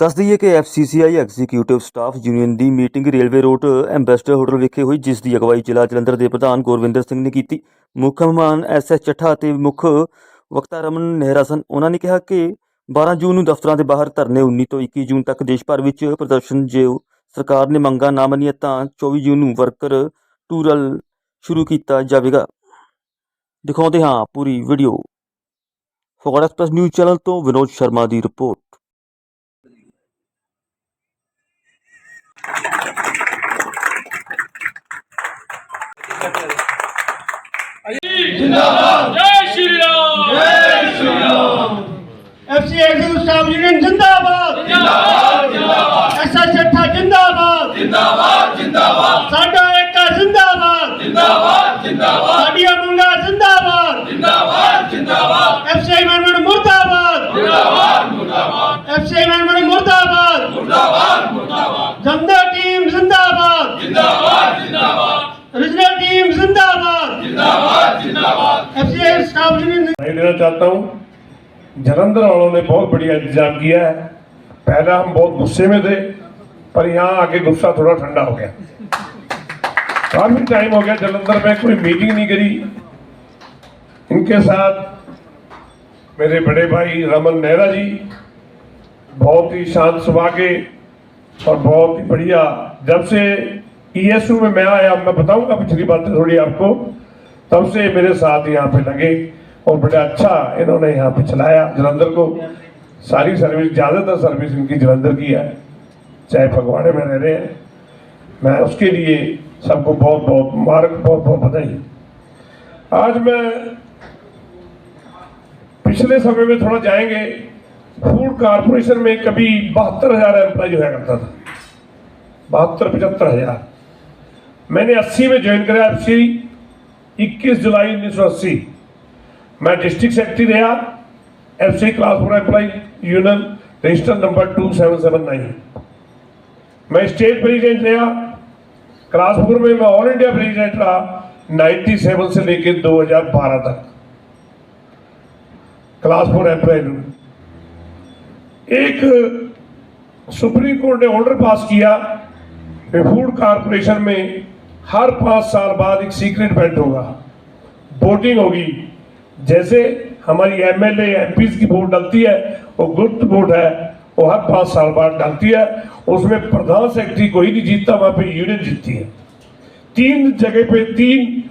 ਦੱਸ ਦਈਏ ਕਿ ਐਫਸੀਸੀਆਈ ਐਗਜ਼ੀਕਿਊਟਿਵ ਸਟਾਫ ਯੂਨੀਅਨ ਦੀ meeting railway road ambassador hotel ਵਿਖੇ ਹੋਈ, ਜਿਸ ਦੀ ਅਗਵਾਈ ਜ਼ਿਲ੍ਹਾ ਜਲੰਧਰ ਦੇ ਪ੍ਰਧਾਨ ਗੁਰਵਿੰਦਰ ਸਿੰਘ ਨੇ ਕੀਤੀ। ਮੁੱਖ ਮਹਿਮਾਨ ਐਸਐਸ ਚੱਠਾ ਅਤੇ ਮੁੱਖ ਵਕਤਾ ਰਮਨ ਨਹਿਰਾ ਸਨ। ਉਹਨਾਂ ਨੇ ਕਿਹਾ ਕਿ 12 ਜੂਨ ਨੂੰ ਦਫ਼ਤਰਾਂ ਦੇ ਬਾਹਰ ਧਰਨੇ 19 ਤੋਂ 21 ਜੂਨ ਤੱਕ ਦੇਸ਼ ਭਰ ਵਿੱਚ ਪ੍ਰਦਰਸ਼ਨ ਜੇ ਸਰਕਾਰ ਨੇ ਮੰਗਾਂ ਨਾ ਮੰਨੀਆਂ ਤਾਂ 24 ਜੂਨ ਨੂੰ ਵਰਕਰ ਟੂਰਲ ਸ਼ੁਰੂ ਕੀਤਾ ਜਾਵੇਗਾ। ਦਿਖਾਉਂਦੇ ਹਾਂ ਪੂਰੀ ਵੀਡੀਓ। ਫੋਕਟ ਐਕਸਪ੍ਰੈਸ ਨਿਊਜ਼ ਚੈਨਲ ਤੋਂ ਵਿਨੋਦ ਸ਼ਰਮਾ ਦੀ ਰਿਪੋਰਟ। teşekkür ederim. जिंदाबाद जय श्री राम जय श्री राम एफ सी एडू स्टाफ यूनियन जिंदाबाद जिंदाबाद जिंदाबाद एस एस एठा जिंदाबाद जिंदाबाद जिंदाबाद साडा एक जिंदाबाद जिंदाबाद जिंदाबाद साडिया मुंगा जिंदाबाद जिंदाबाद जिंदाबाद एफ सी मैनमेंट मुर्दाबाद जिंदाबाद मुर्दाबाद एफ सी मैनमेंट मुर्दाबाद मुर्दाबाद मुर्दाबाद जमदा रीजनल टीम जिंदाबाद जिंदाबाद। जिंदाबाद मैं लेना चाहता हूँ जलंधर वालों ने बहुत बढ़िया इंतज़ाम किया है। पहला हम बहुत गुस्से में थे पर यहाँ आके गुस्सा थोड़ा ठंडा हो गया। काफ़ी टाइम हो गया जलंधर में कोई मीटिंग नहीं करी। इनके साथ मेरे बड़े भाई रमन नेहरा जी बहुत ही शांत सुबह के और बहुत ही बढ़िया जब से ईएसयू में मैं आया, मैं बताऊँगा पिछली बातें थोड़ी आपको। तब से मेरे साथ यहाँ पे लगे और बड़ा अच्छा इन्होंने यहाँ पे चलाया। जलंधर को सारी सर्विस, ज़्यादातर सर्विस इनकी जलंधर की है। चाहे फगवाड़े में रह रहे हैं। मैं उसके लिए सबको बहुत बहुत मार्ग, बहुत बहुत बधाई। आज मैं पिछले समय में थोड़ा जाएँगे। फ़ूड कारपोरेशन में कभी बहत्तर हज़ार एम्प्लॉय जो है करता था। बहत्तर, पचहत्तर हज़ार। मैंने 80 में ज्वाइन करा एफ़ 21 जुलाई 1980 मैं डिस्ट्रिक्ट सेक्रेटरी रहा F C class four employ union register number 2779 मैं स्टेट प्रेसिडेंट रहा क्लास फोर में मैं ऑल इंडिया प्रेसिडेंट रहा 97 से लेकर 2012 तक। क्लास फोर एम्प्लॉय एक सुप्रीम कोर्ट ने ऑर्डर पास किया। फ़ूड कारपोरेशन में हर पाँच साल बाद एक सीक्रेट बैट होगा। वोटिंग होगी। जैसे हमारी एमएलए एमपी की वोट डलती है, वो गुप्त वोट है, वो हर पाँच साल बाद डलती है। उसमें प्रधान सेक्रेटरी कोई नहीं जीतता, वहाँ पे यूनियन जीतती है। तीन जगह पे, तीन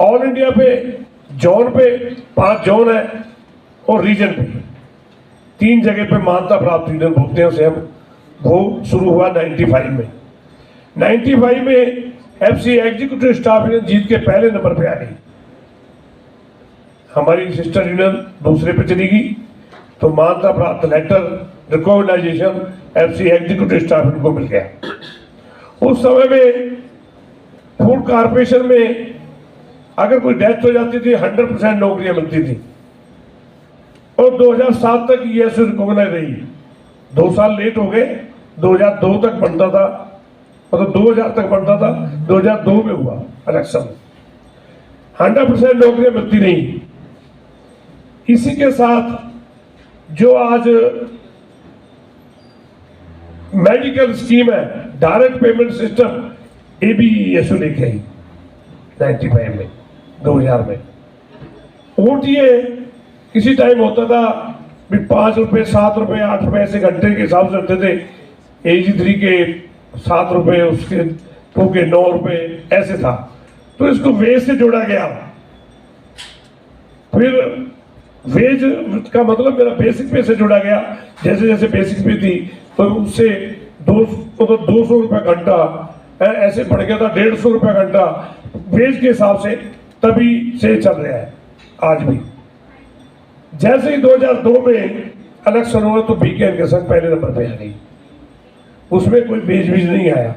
ऑल इंडिया पे जोन पे, पाँच जोन है, और रीजन पे। तीन जगह पे मान्यता प्राप्त यूनियन बोलते हैं उसे हम। वो शुरू हुआ 95 में। 95 में एफसी एग्जीक्यूटिव स्टाफ यूनियन जीत के पहले नंबर पे आ गई। हमारी सिस्टर यूनियन दूसरे पे चली गई। तो मान्यता प्राप्त letter recognization FC executive staff union को मिल गया। उस समय में फ़ूड कारपोरेशन में अगर कोई डेथ हो जाती थी, हंड्रेड परसेंट नौकरियाँ मिलती थी। और 2007 तक ये ऐसे रिकॉग्नाइज रही। दो साल लेट हो गए। 2002 तक बनता था। मतलब 2000 तक बढ़ता था 2002 में हुआ इलेक्शन हंड्रेड परसेंट नौकरियाँ मिलती नहीं। इसी के साथ जो आज मेडिकल स्कीम है डायरेक्ट पेमेंट सिस्टम ये भी यशु लेके आई नाइन्टी फाइव में 2000 में। ओटीए किसी टाइम होता था, भी पाँच रुपए, सात रुपए, आठ रुपए ऐसे घंटे के हिसाब से होते थे। एजी थ्री के सात रुपए, उसके टू के नौ रुपए, ऐसे था। तो इसको वेज से जोड़ा गया। फिर वेज का मतलब मेरा बेसिक पे से जोड़ा गया। जैसे जैसे बेसिक पे थी तो उससे दो मतलब दो सौ रुपये घंटा ऐसे बढ़ गया था, डेढ़ सौ रुपये घंटा। वेज के हिसाब से तभी से चल रहा है, आज भी। जैसे ही 2002 में इलेक्शन हुआ तो बीके के संग पहले नंबर पे आ गई। उसमें कोई बीज बीज नहीं आया।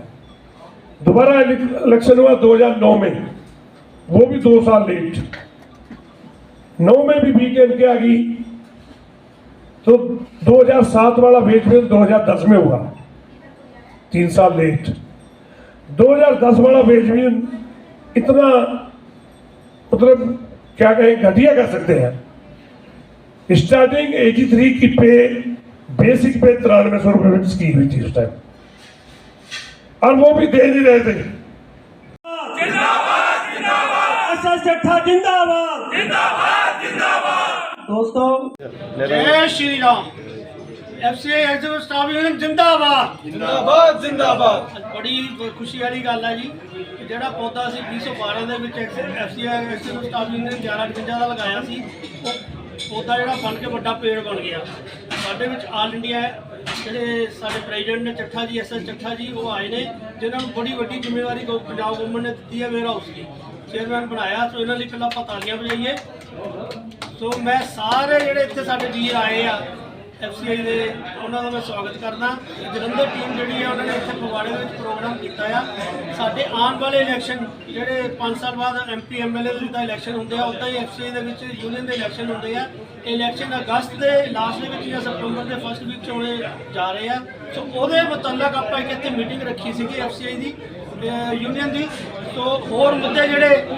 दोबारा इलेक्शन हुआ 2009 में। वो भी दो साल लेट नौ में भी बीके के आ गई। तो 2007 वाला वेज बिल 2010 में हुआ। तीन साल लेट 2010 वाला वेज बिल इतना मतलब क्या कहें, घटिया कर सकते हैं। स्टार्टिंग 83 की पे बेसिक पे तिरानवे सौ रुपए में स्कीम हुई थी उस टाइम और वो भी दे नहीं रहे थे ਐਸਐਸ ਚੱਠਾ ਜਿੰਦਾਬਾਦ ਜਿੰਦਾਬਾਦ ਜਿੰਦਾਬਾਦ ਦੋਸਤੋ ਜੈ Shri Ram FCI executive staff union ਜਿੰਦਾਬਾਦ ਜਿੰਦਾਬਾਦ ਜਿੰਦਾਬਾਦ ਅੱਜ ਬੜੀ ਖੁਸ਼ੀ ਵਾਲੀ ਗੱਲ ਹੈ ਜੀ ਕਿ ਜਿਹੜਾ ਪੌਦਾ ਅਸੀਂ 2012 ਦੇ ਵਿੱਚ ਐਫਸੀਆਈ ਐਗਜ਼ੀਕਿਊਟਿਵ ਸਟਾਫ ਯੂਨੀਅਨ 1158 ਦਾ ਲਗਾਇਆ ਸੀ ਉਹ ਪੌਦਾ ਜਿਹੜਾ ਬਣ ਕੇ ਵੱਡਾ ਪੇੜ ਬਣ ਗਿਆ ਸਾਡੇ ਵਿੱਚ ਆਲ ਇੰਡੀਆ ਜਿਹੜੇ ਸਾਡੇ ਪ੍ਰੈਜ਼ੀਡੈਂਟ ਨੇ ਚੱਠਾ ਜੀ ਐਸਐਸ ਚੱਠਾ ਜੀ, ਉਹ ਆਏ ਨੇ, ਜਿਨ੍ਹਾਂ ਨੂੰ ਬੜੀ ਵੱਡੀ ਜ਼ਿੰਮੇਵਾਰੀ ਗੋ- ਪੰਜਾਬ ਗਵਰਨਮੈਂਟ ਨੇ ਦਿੱਤੀ ਹੈ ਵੇਅਰ ਹਾਊਸ ਦੀ। ਚੇਅਰਮੈਨ ਬਣਾਇਆ, ਸੋ ਇਹਨਾਂ ਲਈ ਪਹਿਲਾਂ ਆਪਾਂ ਤਾਲੀਆਂ ਵਜਾਈਏ ਸੋ ਮੈਂ ਸਾਰੇ ਜਿਹੜੇ ਇੱਥੇ ਸਾਡੇ ਵੀਰ ਆਏ ਆ ਐਫਸੀਆਈ ਦੇ, ਉਹਨਾਂ ਦਾ ਮੈਂ ਸਵਾਗਤ ਕਰਦਾ। ਜਲੰਧਰ ਟੀਮ ਜਿਹੜੀ ਆ, ਉਹਨਾਂ ਨੇ ਇੱਥੇ ਫਗਵਾੜੇ ਦੇ ਵਿੱਚ ਪ੍ਰੋਗਰਾਮ ਕੀਤਾ ਆ। ਸਾਡੇ ਆਉਣ ਵਾਲੇ ਇਲੈਕਸ਼ਨ ਜਿਹੜੇ 5 ਸਾਲ ਬਾਅਦ ਐਮਪੀ ਐਮਐਲਏ ਦਾ ਇਲੈਕਸ਼ਨ ਹੁੰਦੇ ਆ, ਉਦਾਂ ਹੀ ਐਫਸੀਆਈ ਦੇ ਵਿੱਚ ਯੂਨੀਅਨ ਦੇ ਇਲੈਕਸ਼ਨ ਹੁੰਦੇ ਆ। ਇਲੈਕਸ਼ਨ ਅਗਸਤ ਦੇ ਲਾਸਟ ਦੇ ਵਿੱਚ ਜਾਂ ਸਤੰਬਰ ਦੇ ਫਸਟ ਵੀਕ ਚ ਹੋਣੇ ਜਾ ਰਹੇ ਆ। ਸੋ ਉਹਦੇ ਮੁਤਲਕ ਆਪਾਂ ਇੱਕ ਇੱਥੇ ਮੀਟਿੰਗ ਰੱਖੀ ਸੀਗੀ ਐਫਸੀਆਈ ਦੀ ਯੂਨੀਅਨ ਦੀ। ਸੋ ਹੋਰ ਮੁੱਦੇ ਜਿਹੜੇ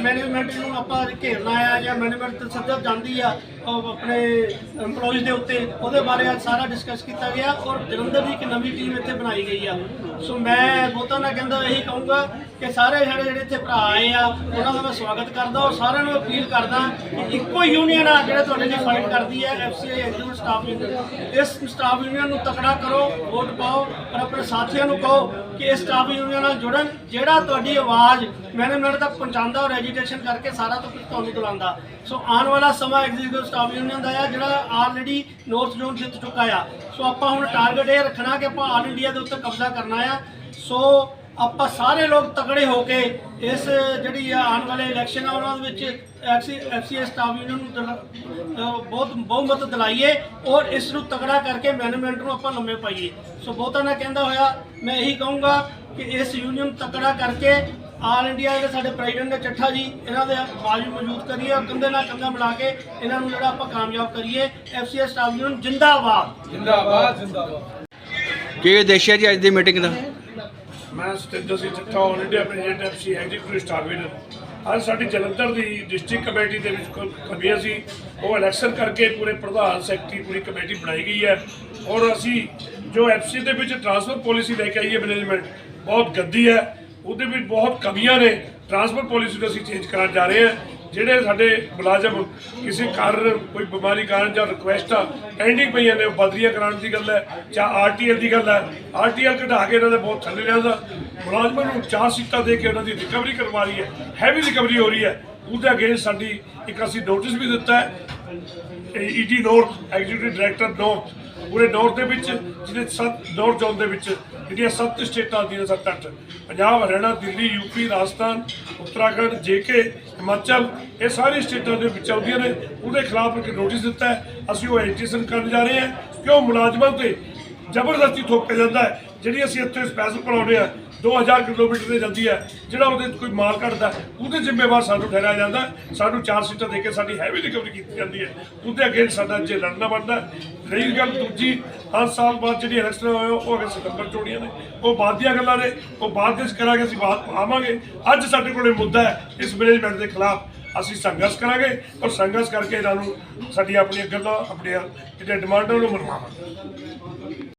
ਮੈਨੇਜਮੈਂਟ ਨੂੰ ਆਪਾਂ ਘੇਰਨਾ ਆ ਜਾਂ ਮੈਨੇਜਮੈਂਟ ਤੇ ਜਾਂਦੀ ਆ ਆਪਣੇ EMPLOYEES ਦੇ ਉੱਤੇ, ਉਹਦੇ ਬਾਰੇ ਅੱਜ ਸਾਰਾ ਡਿਸਕਸ ਕੀਤਾ ਗਿਆ ਔਰ ਜਲੰਧਰ ਦੀ ਇੱਕ ਨਵੀਂ ਟੀਮ ਇੱਥੇ ਬਣਾਈ ਗਈ ਆ। ਸੋ ਮੈਂ ਬਹੁਤਾ ਨਾਲ ਕਹਿੰਦਾ ਇਹੀ ਕਹੂੰਗਾ ਕਿ ਸਾਰੇ ਸਾਡੇ ਜਿਹੜੇ ਇੱਥੇ ਭਰਾ ਆਏ ਆ, ਉਹਨਾਂ ਦਾ ਮੈਂ ਸਵਾਗਤ ਕਰਦਾ ਔਰ ਸਾਰਿਆਂ ਨੂੰ ਅਪੀਲ ਕਰਦਾ ਕਿ ਇੱਕੋ ਯੂਨੀਅਨ ਆ ਜਿਹੜਾ ਤੁਹਾਡੇ ਲਈ ਫਾਈਟ ਕਰਦੀ ਹੈ ਐਫਸੀਆਈ ਐਗਜ਼ੀਕਿਊਟਿਵ ਸਟਾਫ ਯੂਨੀਅਨ ਇਸ ਸਟਾਫ ਯੂਨੀਅਨ ਨੂੰ ਤਕੜਾ ਕਰੋ ਵੋਟ ਪਾਓ ਔਰ ਆਪਣੇ ਸਾਥੀਆਂ ਨੂੰ ਕਹੋ ਕਿ ਇਸ ਸਟਾਫ ਯੂਨੀਅਨ ਨਾਲ ਜੁੜਨ, ਜਿਹੜਾ ਤੁਹਾਡੀ ਆਵਾਜ਼ ਮੈਨੇਜਮੈਂਟ ਤੱਕ ਪਹੁੰਚਾਉਂਦਾ ਔਰ ਐਜੀਟੇਸ਼ਨ ਕਰਕੇ ਸਾਰਾ ਤੋਂ ਕੁਝ ਤੁਹਾਨੂੰ ਦਿਲਾਉਂਦਾ। ਸੋ ਆਉਣ ਵਾਲਾ ਸਮਾਂ ਐਗਜ਼ੀਕਿਊਟਿਵ ਸਟਾਫ ਯੂਨੀਅਨ ਦਾ ਆ, ਜਿਹੜਾ ਆਲਰੇਡੀ ਨਾਰਥ ਜ਼ੋਨ ਜਿੱਤ ਚੁੱਕਾ ਆ। ਸੋ ਆਪਾਂ ਹੁਣ ਟਾਰਗੇਟ ਇਹ ਰੱਖਣਾ ਕਿ ਆਪਾਂ ਆਲ ਇੰਡੀਆ ਦੇ ਉੱਤੇ ਕਬਜ਼ਾ ਕਰਨਾ ਆ। ਸੋ ਆਪਾਂ ਸਾਰੇ ਲੋਕ ਤਕੜੇ ਹੋ ਕੇ ਇਸ ਜਿਹੜੀ ਆ, ਆਉਣ ਵਾਲੇ ਇਲੈਕਸ਼ਨ ਆ, ਉਹਨਾਂ ਦੇ ਵਿੱਚ ਐਫਸੀਐਸ ਸਟਾਫ ਯੂਨੀਅਨ ਨੂੰ ਦਿਲਾ- ਬਹੁਤ ਬਹੁਮਤ ਦਿਲਾਈਏ ਔਰ ਇਸ ਨੂੰ ਤਕੜਾ ਕਰਕੇ ਮੈਨੇਜਮੈਂਟ ਨੂੰ ਆਪਾਂ ਲੰਮੇ ਪਾਈਏ। ਸੋ ਬਹੁਤਾ ਨਾ ਕਹਿੰਦਾ ਹੋਇਆ, ਮੈਂ ਇਹੀ ਕਹੂੰਗਾ ਕਿ ਇਸ ਯੂਨੀਅਨ ਨੂੰ ਤਕੜਾ ਕਰਕੇ ਆਲ ਇੰਡੀਆ ਦੇ ਸਾਡੇ ਪ੍ਰੈਜ਼ੀਡੈਂਟ ਨੇ ਚੱਠਾ ਜੀ ਇਹਨਾਂ ਦੇ ਆਵਾਜ਼ ਨੂੰ ਮੌਜੂਦ ਕਰੀਏ ਔਰ ਕੰਧੇ ਨਾਲ ਕੰਧਾ ਮਿਲਾ ਕੇ ਇਹਨਾਂ ਨੂੰ ਜਿਹੜਾ ਆਪਾਂ ਕਾਮਯਾਬ ਕਰੀਏ ਐਫਸੀਐਸ ਸਟਾਫ ਯੂਨੀਅਨ ਜਿੰਦਾਬਾਦ। ਜਿੰਦਾਬਾਦ ਜਿੰਦਾਬਾਦ। ਕੀ ਉਦੇਸ਼ ਹੈ ਜੀ ਅੱਜ ਦੀ ਮੀਟਿੰਗ ਦਾ? ਮੈਂ Satinder Singh Chattha all India president FC executive staff union ਅੱਜ ਸਾਡੀ ਜਲੰਧਰ ਦੀ ਡਿਸਟ੍ਰਿਕਟ ਕਮੇਟੀ ਦੇ ਵਿੱਚ ਕੋਈ ਕਮੀਆਂ ਸੀ ਉਹ ਇਲੈਕਸ਼ਨ ਕਰਕੇ ਪੂਰੇ ਪ੍ਰਧਾਨ ਸੈਕਟਰੀ ਪੂਰੀ ਕਮੇਟੀ ਬਣਾਈ ਗਈ ਹੈ। ਔਰ ਅਸੀਂ ਜੋ ਐਫਸੀ ਦੇ ਵਿੱਚ ਟ੍ਰਾਂਸਫਰ ਪਾਲਿਸੀ ਲੈ ਕੇ ਆਈ ਹੈ ਮੈਨੇਜਮੈਂਟ ਬਹੁਤ ਗੰਦੀ ਹੈ। ਉਹਦੇ ਵਿੱਚ ਬਹੁਤ ਕਮੀਆਂ ਨੇ। ਟ੍ਰਾਂਸਫਰ ਪਾਲਿਸੀ ਨੂੰ ਅਸੀਂ ਚੇਂਜ ਕਰਨ ਜਾ ਰਹੇ ਹਾਂ। ਜਿਹੜੇ ਸਾਡੇ ਮੁਲਾਜ਼ਮ ਕਿਸੇ ਕਾਰਨ, ਕੋਈ ਬਿਮਾਰੀ ਕਾਰਨ ਜਾਂ ਰਿਕੁਐਸਟ ਆ ਪੈਂਡਿੰਗ ਪਈਆਂ ਨੇ, ਉਹ ਬਦਲੀਆਂ ਕਰਾਉਣ ਦੀ ਗੱਲ ਹੈ, ਜਾਂ ਆਰਟੀਐਲ ਦੀ ਗੱਲ ਹੈ। ਆਰਟੀਐਲ ਘਟਾ ਕੇ ਇਹਨਾਂ ਦੇ ਬਹੁਤ ਥੱਲੇ ਲਿਆਂਦਾ। ਮੁਲਾਜ਼ਮਾਂ ਨੂੰ ਚਾਰ ਸੀਟਾਂ ਦੇ ਕੇ ਉਹਨਾਂ ਦੀ ਰਿਕਵਰੀ ਕਰਵਾ ਰਹੀ ਹੈ। ਹੈਵੀ ਰਿਕਵਰੀ ਹੋ ਰਹੀ ਹੈ। ਉਹਦੇ ਅਗੇਂਸਟ ਸਾਡੀ ਇੱਕ ਅਸੀਂ ਨੋਟਿਸ ਵੀ ਦਿੱਤਾ ਹੈ। ED north executive director north ਪੂਰੇ ਨੌਰਥ ਦੇ ਵਿੱਚ, ਜਿਹਦੇ ਸੱਤ ਨੌਰਥ ਜ਼ੋਨ ਦੇ ਵਿੱਚ, ਜਿਹੜੀਆਂ ਸੱਤ ਸਟੇਟਾਂ ਆਉਂਦੀਆਂ ਸੱਤ ਅੱਠ। ਪੰਜਾਬ, ਹਰਿਆਣਾ, ਦਿੱਲੀ ਯੂਪੀ ਰਾਜਸਥਾਨ, ਉੱਤਰਾਖੰਡ, ਜੇਕੇ, ਹਿਮਾਚਲ, ਇਹ ਸਾਰੀ ਸਟੇਟਾਂ ਦੇ ਵਿੱਚ ਆਉਂਦੀਆਂ ਨੇ। ਉਹਦੇ ਖਿਲਾਫ ਇੱਕ ਨੋਟਿਸ ਦਿੱਤਾ ਹੈ। ਅਸੀਂ ਉਹ ਐਜੀਟੇਸ਼ਨ ਕਰਨ ਜਾ ਰਹੇ ਹਾਂ, ਕਿਉਂ ਮੁਲਾਜ਼ਮਾਂ ਤੇ ਜ਼ਬਰਦਸਤੀ ਥੋਪਿਆ ਜਾਂਦਾ ਹੈ। ਜਿਹੜੀ ਅਸੀਂ ਇੱਥੇ ਸਪੈਸ਼ਲ ਪੜਾਉਂਦੇ ਆ 2000 ਕਿਲੋਮੀਟਰ ਤੇ ਜਾਂਦੀ ਹੈ, ਜਿਹੜਾ ਉਹਦੇ 'ਚ ਕੋਈ ਮਾਲ ਕੱਢਦਾ ਉਹਦੇ ਜ਼ਿੰਮੇਵਾਰ ਸਾਨੂੰ ਠਹਿਰਾਇਆ ਜਾਂਦਾ ਸਾਨੂੰ ਚਾਰ ਸੀਟਾਂ ਦੇ ਕੇ ਸਾਡੀ ਹੈਵੀ ਰਿਕਵਰੀ ਕੀਤੀ ਜਾਂਦੀ ਹੈ। ਉਹਦੇ ਅੱਗੇ ਸਾਡਾ ਜੇ ਲੜਨਾ ਬਣਦਾ ਹੈ। ਰਹੀ ਗੱਲ ਦੂਜੀ, ਹਰ ਸਾਲ ਬਾਅਦ ਜਿਹੜੀ ਇਲੈਕਸ਼ਨ ਹੋਏ, ਉਹ ਅਗਰ ਸਤੰਬਰ ਚ ਹੋਣੀਆਂ ਨੇ। ਉਹ ਬਾਅਦ ਦੀਆਂ ਗੱਲਾਂ ਨੇ। ਉਹ ਬਾਅਦ ਵਿੱਚ ਕਰਾਂਗੇ, ਅਸੀਂ ਬਾਤ ਆਵਾਂਗੇ। ਅੱਜ ਸਾਡੇ ਕੋਲੇ ਮੁੱਦਾ ਹੈ, ਇਸ ਮੈਨੇਜਮੈਂਟ ਦੇ ਖਿਲਾਫ ਅਸੀਂ ਸੰਘਰਸ਼ ਕਰਾਂਗੇ ਔਰ ਸੰਘਰਸ਼ ਕਰਕੇ ਇਹਨਾਂ ਨੂੰ ਸਾਡੀਆਂ ਆਪਣੀਆਂ ਗੱਲਾਂ, ਆਪਣੀਆਂ ਜਿਹੜੀਆਂ ਡਿਮਾਂਡਾਂ ਨੂੰ ਮਨਵਾਵਾਂਗੇ